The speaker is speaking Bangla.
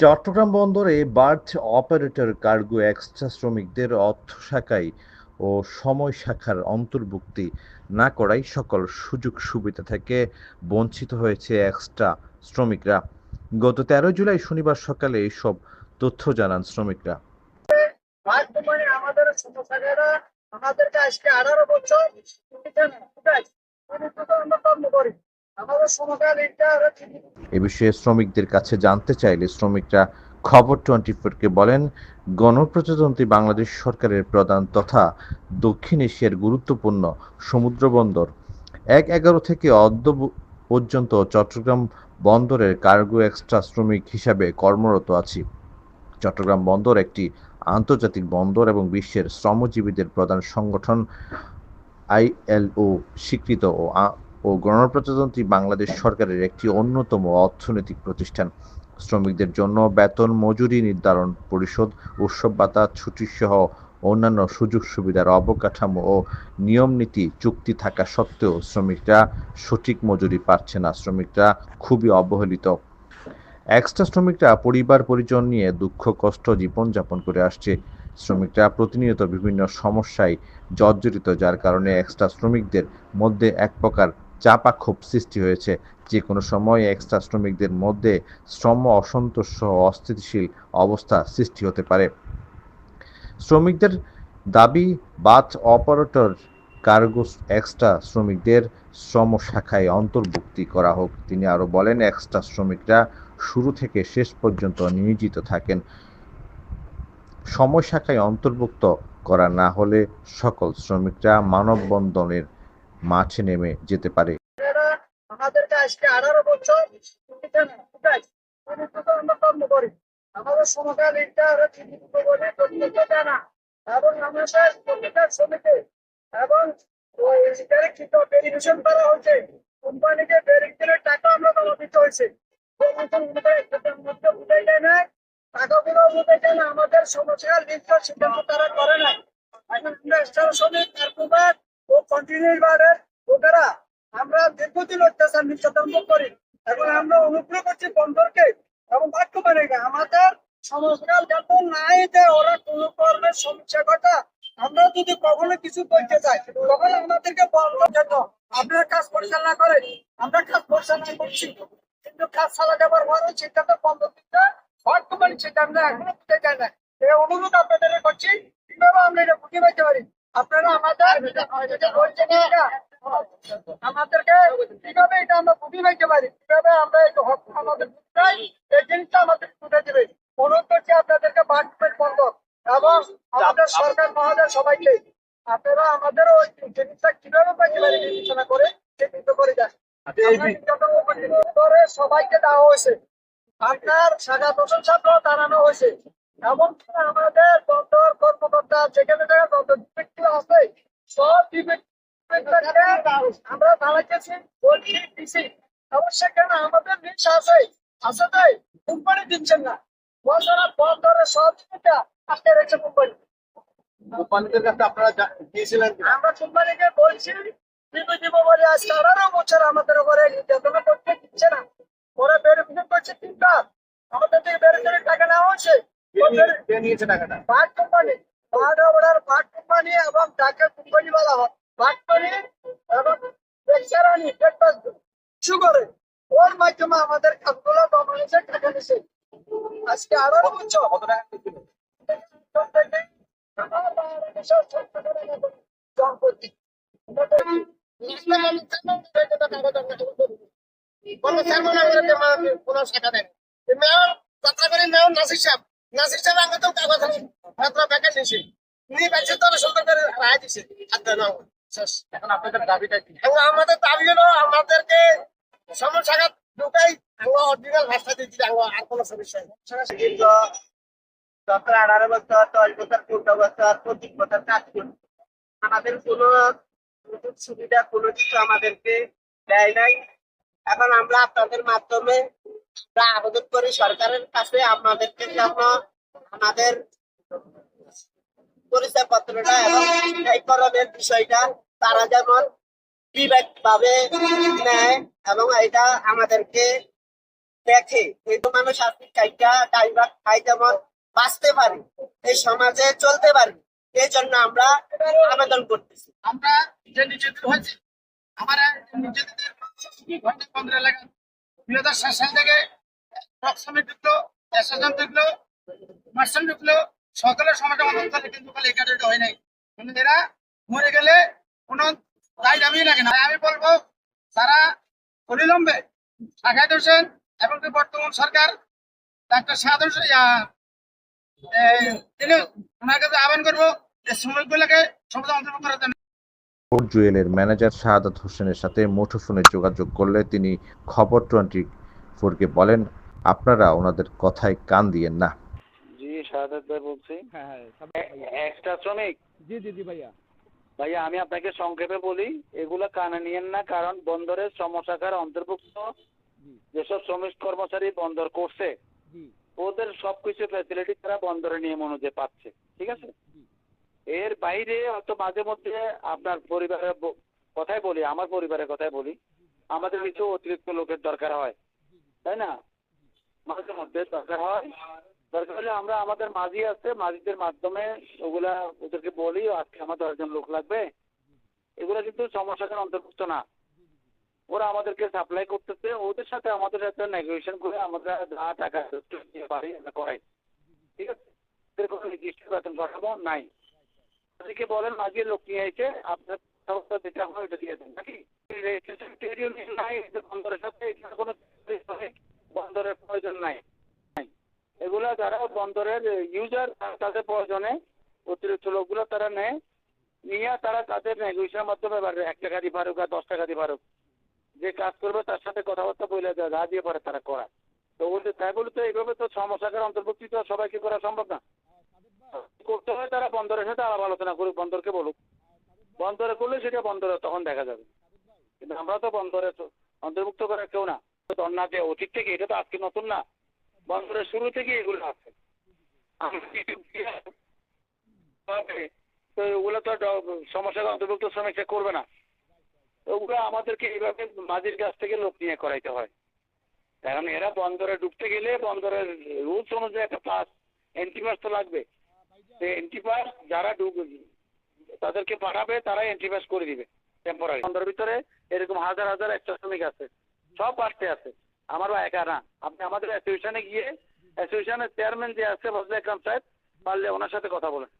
চট্টগ্রাম বন্দরে বার্থ অপারেটর কার্গো এক্সট্রা শ্রমিকদের অর্থ শাখায় ও সময় শাখার অন্তর্ভুক্তি না করায় সকল সুযোগ সুবিধা থেকে বঞ্চিত হয়েছে এক্সট্রা শ্রমিকরা গত তেরো জুলাই শনিবার সকালে এসব তথ্য জানান শ্রমিকরা আমাদের আজকে আঠারো বছর আমরা কর্ম করি এ বিষয়ে শ্রমিকদের কাছে জানতে চাইলে শ্রমিকরা খবর টোয়েন্টি ফোরকে বলেন, গণপ্রজাতন্ত্রী বাংলাদেশ সরকারের প্রধান তথা দক্ষিণ এশিয়ার গুরুত্বপূর্ণ সমুদ্র বন্দর। এক এগারো থেকে অদ্য পর্যন্ত চট্টগ্রাম বন্দরের কার্গো এক্সট্রা শ্রমিক হিসাবে কর্মরত আছি। চট্টগ্রাম বন্দর একটি আন্তর্জাতিক বন্দর এবং বিশ্বের শ্রমজীবীদের প্রধান সংগঠন আইএলও স্বীকৃত ও ও গণপ্রজাতন্ত্রী বাংলাদেশ সরকারের একটি অন্যতম অর্থনৈতিক প্রতিষ্ঠান। শ্রমিকদের জন্য বেতন মজুরি নির্ধারণ পরিশোধ উৎসব ভাতা, ছুটি সহ অন্যান্য সুযোগ সুবিধার অবকাঠামো ও নিয়ম নীতি চুক্তি থাকা সত্ত্বেও শ্রমিকরা সঠিক মজুরি পাচ্ছে না। শ্রমিকরা খুবই অবহেলিত। এক্সট্রা শ্রমিকরা পরিবার পরিজন নিয়ে দুঃখ, কষ্ট, জীবনযাপন করে আসছে। শ্রমিকরা প্রতিনিয়ত বিভিন্ন সমস্যায় জর্জরিত, যার কারণে এক্সট্রা শ্রমিকদের মধ্যে এক প্রকার চাপা ক্ষোভ সৃষ্টি হয়েছে। যে কোনো সময় এক্সট্রা শ্রমিকদের মধ্যে শ্রম অসন্তোষ সহ অস্থিতিশীল অবস্থা সৃষ্টি হতে পারে। শ্রমিকদের দাবি, বাথ অপারেটর, কার্গো এক্সট্রা শ্রমিকদের শ্রম শাখায় অন্তর্ভুক্তি করা হোক। তিনি আরও বলেন, এক্সট্রা শ্রমিকরা শুরু থেকে শেষ পর্যন্ত নিয়োজিত থাকেন। সময় শাখায় অন্তর্ভুক্ত করা না হলে সকল শ্রমিকরা মানববন্ধনের মাঠে নেমে যেতে পারে। আমাদেরকে আজকে আঠারো বছর আমাদের সমকাল এটা বলে এবং কোম্পানিকে টাকা আমরা হয়েছে। না, টাকাগুলো না। আমাদের সমস্যা সিদ্ধান্ত তারা করে না। এখন আমরা শ্রমিক ও আমরা দীর্ঘদিন অত্যাচার নির্যাতন করি এবং আমরা অনুগ্রহ করছি বর্তমানে আমাদের যাতে নাই যে কথা, আমরা যদি কখনো কিছু বলতে চাই, তখন আমাদেরকে বন্ধ কেন আপনারা কাজ পরিচালনা করেন, আমরা কাজ পরিচালনা করছি। কিন্তু কাজ চালা যাবার পরে সিদ্ধান্ত বন্ধ দিতে বর্তমানে সিদ্ধান্ত এখনও দিতে চায় না। এই অনুরোধ আপনাদের করছি, কীভাবে আমরা এটা বুঝে পাইতে পারি? আপনারা আমাদের বলছেন আমাদেরকে কীভাবে এটা আমরা বুঝে পাইতে পারি? কীভাবে আমরা হক আমাদের চাই? এই জিনিসটা আমাদের বুঝে দেবে অনুরোধ করছি আপনাদেরকে বাড়বেন বন্ধ এবং আমাদের সরকার মহোদয় সবাইকে আপনারা আমাদের ওই জিনিসটা কীভাবে পাইতে পারি বিবেচনা করে চিহ্নিত করে দেন করে সবাইকে দেওয়া হয়েছে। আপনার দোষণ ছাত্র দাঁড়ানো হয়েছে। এবং আমাদের বন্দর কর্মকর্তা যেখানে যেখানে বন্দর ডিফেক্টিভ আছে সব আমরা দাঁড়াইতেছি বলছি দিছি। এবং সেখানে আমাদের নিশ আছে আছে তাই কোম্পানি দিচ্ছেন না। বন্দরা বন্দরের সহযোগিতা আটকে রেখেছে কোম্পানি। কোম্পানিদের কাছে আপনারা কিনা? আমরা কোম্পানিকে বলছি দিব দিব বলে আজকে আঠারো বছর আমাদের উপরে নির্যাতন করতে দিচ্ছে না। ওরা ভেরিফিকেশন করছে তিনবার। আমাদের থেকে ভেরিফিকেশনের টাকা নেওয়া হচ্ছে কে নিয়েছে টাকাটা। বাট কোম্পানি অর্ডার কোম্পানি এবং টাকা কোম্পানি বলা হয়। বাট কোম্পানি এবং বেচারানি করে ওর মাধ্যমে আমাদের কাজগুলো বাংলাদেশে টাকা নিছে আজকে আঠারো বছর। কত টাকা নিয়েছিল? সম্পত্তি। এখন আপনাদের দাবিটা কি? আমাদের দাবি হলো আমাদেরকে সমস্যা ঢুকাই আমরা অরিজিনাল ভাষা দিচ্ছি আমরা আর কোনো সমস্যা নেই। সতেরো আঠারো বছর দশ বছর পনেরো বছর পঁচিশ বছর কাজ করি আমাদের কোনো সুযোগ সুবিধা কোনো কিছু আমাদেরকে দেয় নাই। এখন আমরা আপনাদের মাধ্যমে আমরা আবেদন করি সরকারের কাছে আমাদেরকে যেন আমাদের পরিচয় পত্রটা এবং করণের বিষয়টা তারা যেমন বিবেক ভাবে নেয় এবং এটা আমাদেরকে দেখে। এই তো মানুষ আর্থিক কাইটা ড্রাইভার খাই যেমন বাঁচতে পারে, এই সমাজে চলতে পারে, এই জন্য আমরা আবেদন করতেছি। আমরা যে নির্যাতিত হয়েছি। আমরা নির্যাতিতের ঘণ্টা পনেরো এলাকা দুই হাজার সাত সাল থেকে ঢুকলো এসএসএম ঢুকলো মার্শাল ঢুকলো সকলের সমাজে করে কিন্তু খালি এই হয় নাই। কিন্তু এরা মরে গেলে কোনো দায় দাবি লাগে না। আমি বলব তারা অবিলম্বে শাখায় হোসেন এবং বর্তমান সরকার ডাক্তার এই, তিনি ওনার কাছে আহ্বান করব যে শ্রমিকগুলোকে সমাজে অন্তর্ভুক্ত করার জন্য। ফোর্ট জুয়েলের ম্যানেজার শাহাদাত হোসেনের সাথে মুঠোফোনে যোগাযোগ করলে তিনি খবর টোয়েন্টি ফোরকে বলেন আপনারা ওনাদের কথায় কান দিয়েন না। জি শাহাদাত ভাই বলছি। এক্সট্রা শ্রমিক? জি জি জি ভাইয়া। ভাইয়া আমি আপনাকে সংক্ষেপে বলি এগুলো কানে নিয়েন না কারণ বন্দরের সমস্যাকার অন্তর্ভুক্ত যেসব শ্রমিক কর্মচারী বন্দর করছে ওদের সবকিছু ফ্যাসিলিটি তারা বন্দরের নিয়ম অনুযায়ী পাচ্ছে ঠিক আছে? এর বাইরে হয়তো মাঝে মধ্যে আপনার পরিবারের কথাই বলি, আমার পরিবারের কথাই বলি। আমাদের কিছু অতিরিক্ত লোকের দরকার হয়, তাই না? মাঝে মধ্যে দরকার হয়। দরকার হলে আমরা আমাদের মাঝি আছে, মাঝিদের মাধ্যমে ওগুলা ওদেরকে বলি আজকে আমার দশজন লোক লাগবে। এগুলা কিন্তু সমস্যার অন্তর্ভুক্ত না। ওরা আমাদেরকে সাপ্লাই করতেছে, ওদের সাথে আমাদের সাথে নেগোসিয়েশন করে আমরা যা টাকা পারি আমরা করাই। ঠিক আছে? এদের কোনো নির্দিষ্ট বেতন কাঠামো নাই। তাদেরকে বলেন মাঝির লোক নিয়ে এসে আপনার ব্যবস্থা যেটা হয় ওটা দিয়ে দেন। নাকি? রেজিস্ট্রেশন নাই বন্দরের সাথে কোনো বন্দরের প্রয়োজন নাই। এগুলা যারা বন্দরের ইউজার তাদের প্রয়োজনে অতিরিক্ত লোকগুলো তারা নেয়। নিয়ে তারা তাদের নেগোসিয়েশনের মাধ্যমে এবার এক টাকা দিয়ে পারুক আর দশ টাকা দিয়ে পারুক যে কাজ করবে তার সাথে কথাবার্তা বলে দেয় যা দিয়ে পারে তারা করা তো ওদের তাই বলে তো এইভাবে তো সমস্যাকার অন্তর্ভুক্তি তো সবাইকে করা সম্ভব না। করতে হয়, তারা বন্দরের সাথে আলাপ আলোচনা করুক, বন্দরকে বলুক। বন্দরে করলে সেটা বন্দরে তখন দেখা যাবে। কিন্তু আমরা তো বন্দরে অন্তর্ভুক্ত করার কেউ না। না যে অতীত থেকে, এটা তো আজকে নতুন না। বন্দরের শুরু থেকে এগুলো আছে। তো ওগুলো তো সমস্যার অন্তর্ভুক্ত শ্রমিকরা করবে না। ওগুলো আমাদেরকে এইভাবে মাঝির কাছ থেকে লোক নিয়ে করাইতে হয়। কারণ এরা বন্দরে ঢুকতে গেলে বন্দরের রুলস অনুযায়ী একটা পাস এন্ট্রি তো লাগবে। এন্ট্রি পাস যারা ঢুকবে তাদেরকে পাঠাবে, তারাই এন্ট্রি পাস করে দিবে টেম্পোরারি বন্দরের ভিতরে এরকম হাজার হাজার একটা শ্রমিক আছে, সব পাশে আছে। আমারও একা না। আপনি আমাদের অ্যাসোসিয়েশনে গিয়ে অ্যাসোসিয়েশনের চেয়ারম্যান যে আছে ফজলে আকরাম সাহেব, পারলে ওনার সাথে কথা বলেন।